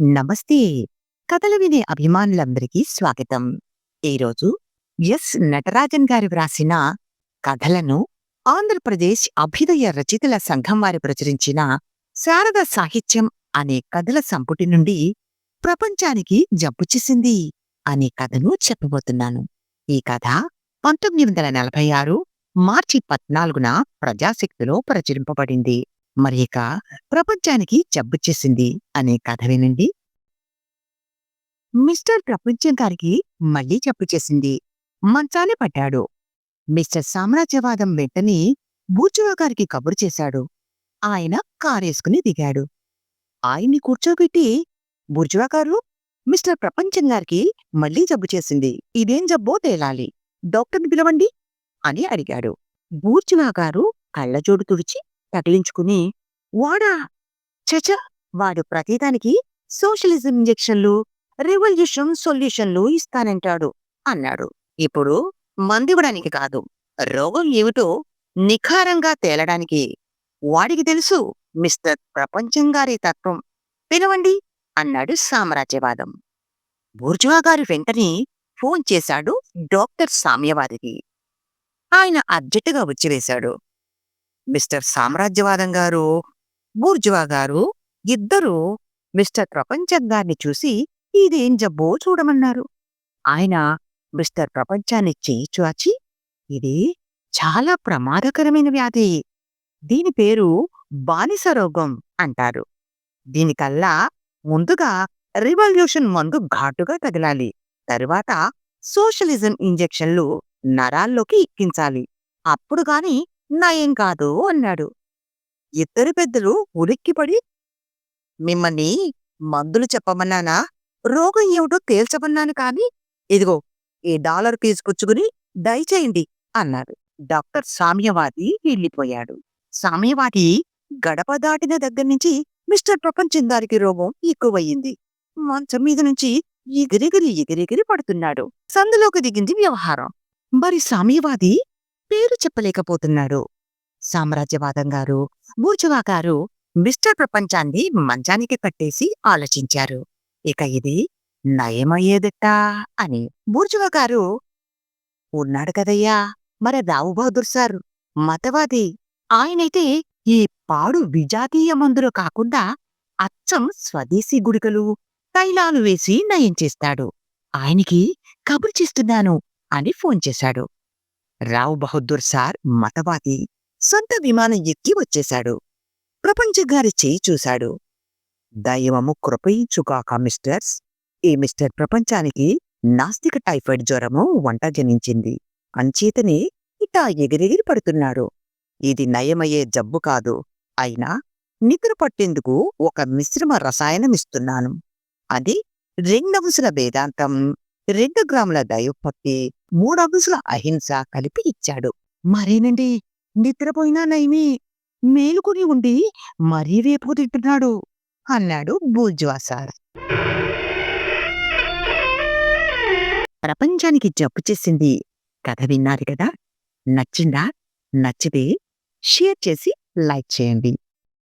నమస్తే. కథలు వినే అభిమానులందరికీ స్వాగతం. ఈరోజు ఎస్. నటరాజన్ గారు వ్రాసిన కథలను ఆంధ్రప్రదేశ్ అభ్యుదయ రచయితల సంఘం వారు ప్రచురించిన శారద సాహిత్యం అనే కథల సంపుటి నుండి ప్రపంచానికి జబ్బు చేసింది అనే కథను చెప్పబోతున్నాను. ఈ కథ పంతొమ్మిది వందల నలభై ఆరు మార్చి పద్నాలుగున ప్రజాశక్తిలో ప్రచురింపబడింది. మరి ఇక ప్రపంచానికి జబ్బు చేసింది అనే కథ వినండి. మిస్టర్ ప్రపంచం గారికి మళ్ళీ జబ్బు చేసింది. మంచాన పడ్డాడు. మిస్టర్ సామ్రాజ్యవాదం వెంటనే బూచువా గారికి కబురు చేశాడు. ఆయన కారేసుకుని దిగాడు. ఆయన్ని కూర్చోబెట్టి బూర్జువా గారు మిస్టర్ ప్రపంచం గారికి మళ్ళీ జబ్బు చేసింది. ఇదేం జబ్బో తేలాలి. డాక్టర్ని పిలవండి అని అడిగాడు. బూర్జువా గారు కళ్ళజోడు తుడిచి తగిలించుకుని వాడా! చచ! వాడు ప్రతిదానికి సోషలిజం ఇంజెక్షన్లు రివల్యూషన్ సొల్యూషన్లు ఇస్తానంటాడు అన్నాడు. ఇప్పుడు మందివ్వడానికి కాదు రోగం ఏమిటో నిఖారంగా తేలడానికి వాడికి తెలుసు మిస్టర్ ప్రపంచం గారి తత్వం. పిలవండి అన్నాడు సామ్రాజ్యవాదం. బూర్జువా గారు వెంటనే ఫోన్ చేశాడు డాక్టర్ సామ్యవాదికి. ఆయన అర్జెంటుగా వచ్చివేశాడు మిస్టర్ సామ్రాజ్యవాదం గారు బూర్జువా గారు ఇద్దరూ మిస్టర్ ప్రపంచం గారిని చూసి ఇదేం జబ్బో చూడమన్నారు. ఆయన మిస్టర్ ప్రపంచాన్ని చేయి చాచి ఇది చాలా ప్రమాదకరమైన వ్యాధి. దీని పేరు బానిస రోగం అంటారు. దీనికల్లా ముందుగా రివల్యూషన్ మందు ఘాటుగా తగిలాలి. తరువాత సోషలిజం ఇంజెక్షన్లు నరాల్లోకి ఎక్కించాలి. అప్పుడు గాని నయం కాదు అన్నాడు. ఇద్దరు పెద్దలు ఉలిక్కిపడి మిమ్మల్ని మందులు చెప్పమన్నానా? రోగం ఏమిటో తేల్చమన్నాను కాని ఇదిగో ఈ డాలర్ తీసుకొచ్చుకుని దయచేయండి అన్నారు. డాక్టర్ సామ్యవాది వెళ్ళిపోయాడు. సామ్యవాది గడప దాటిన దగ్గర నుంచి మిస్టర్ ప్రపంచం గారికి రోగం ఎక్కువయ్యింది. మంచం మీద నుంచి ఎగిరెగిరి ఎగిరెగిరి పడుతున్నాడు. సందులోకి దిగింది వ్యవహారం. మరి సామ్యవాది పేరు చెప్పలేకపోతున్నాడు సామ్రాజ్యవాదం గారు బూర్జువా గారు మిస్టర్ ప్రపంచాన్ని మంచానికి కట్టేసి ఆలోచించారు. ఇక ఇది నయమయ్యేదట్టా అని బూర్జువా గారు ఉన్నాడు కదయ్యా మరి రావు బహదూర్ సార్ మతవాది. ఆయనైతే ఈ పాడు విజాతీయ మందులు కాకుండా అచ్చం స్వదేశీ గుడికలు తైలాలు వేసి నయం చేస్తాడు. ఆయనకి కబురు చేస్తున్నాను అని ఫోన్ చేశాడు. రావు బహదూర్ సార్ మతవాది సొంత విమానం ఎక్కి వచ్చేశాడు. ప్రపంచగారి చేయి చూశాడు. దైవము కృపయించుగాక మిస్టర్స్. ఈ మిస్టర్ ప్రపంచానికి నాస్తిక టైఫాయిడ్ జ్వరము వంట జనించింది అంచేతనే ఇటా ఎగిరెగిరి పడుతున్నాడు. ఇది నయమయ్యే జబ్బు కాదు. అయినా నిద్ర పట్టేందుకు ఒక మిశ్రమ రసాయనమిస్తున్నాను. అది రెండవసుల వేదాంతం. రెండు గ్రాముల దైవభక్తి మూడంశుల అహింస కలిపి ఇచ్చాడు. మరేనండి? నిద్రపోయినా నయమే? మేలుకుని ఉండి మరీ రేపు తింటున్నాడు? అన్నాడు బూజ్వాసార్ సార్ ప్రపంచానికి జబ్బు చేసింది. కథ విన్నారు కదా? నచ్చిందా? నచ్చితే షేర్ చేసి లైక్ చేయండి.